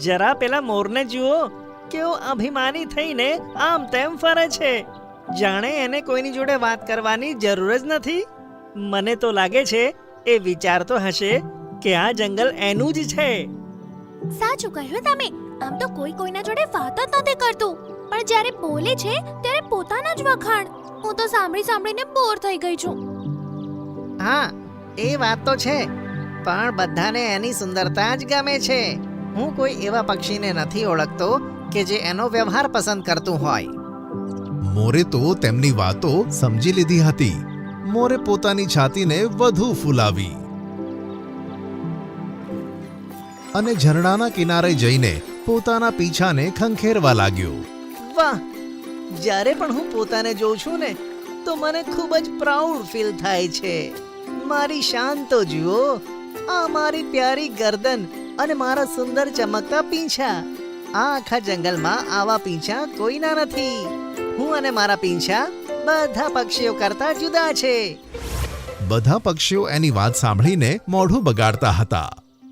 જરા પેલા મોરને જુઓ કેવો અભિમાની થઈને આમ તેમ ફરે છે. જાણે એને કોઈની જોડે વાત કરવાની જરૂર જ નથી. મને તો લાગે છે એ વિચારતો હશે કે આ જંગલ એનું જ છે. સાચું કહ્યું તમે. આમ તો કોઈ કોઈના જોડે વાત જ નથી કરતું. પણ જ્યારે બોલે છે ત્યારે પોતાના જ વખાણ. હું તો સાંભળી સાંભળીને બોર થઈ ગઈ છું. હા એ વાત તો છે. પણ બધાને એની સુંદરતા જ ગમે છે. હું કોઈ એવા પક્ષીને નથી ઓળખતો કે જે એનો વ્યવહાર પસંદ કરતું હોય. મોરે તો તેમની વાતો સમજી લીધી હતી. મોરે પોતાની છાતીને વધુ ફૂલાવી. અને ઝરણાના કિનારે જઈને પોતાના પીછાને ખંખેરવા લાગ્યો. વાહ! જ્યારે પણ હું પોતાને જોઉં છું ને તો મને ખૂબ જ પ્રાઉડ ફીલ થાય છે. મારી શાન તો જુઓ. આ મારી પ્યારી ગરદન અને મારા સુંદર ચમકતા પીંછા. આ આખા જંગલમાં આવા પીંછા કોઈના નથી. હું અને મારા પીંછા બધા પક્ષીઓ કરતા જુદા છે. બધા પક્ષીઓ એની વાત સાંભળીને મોઢું બગાડતા હતા.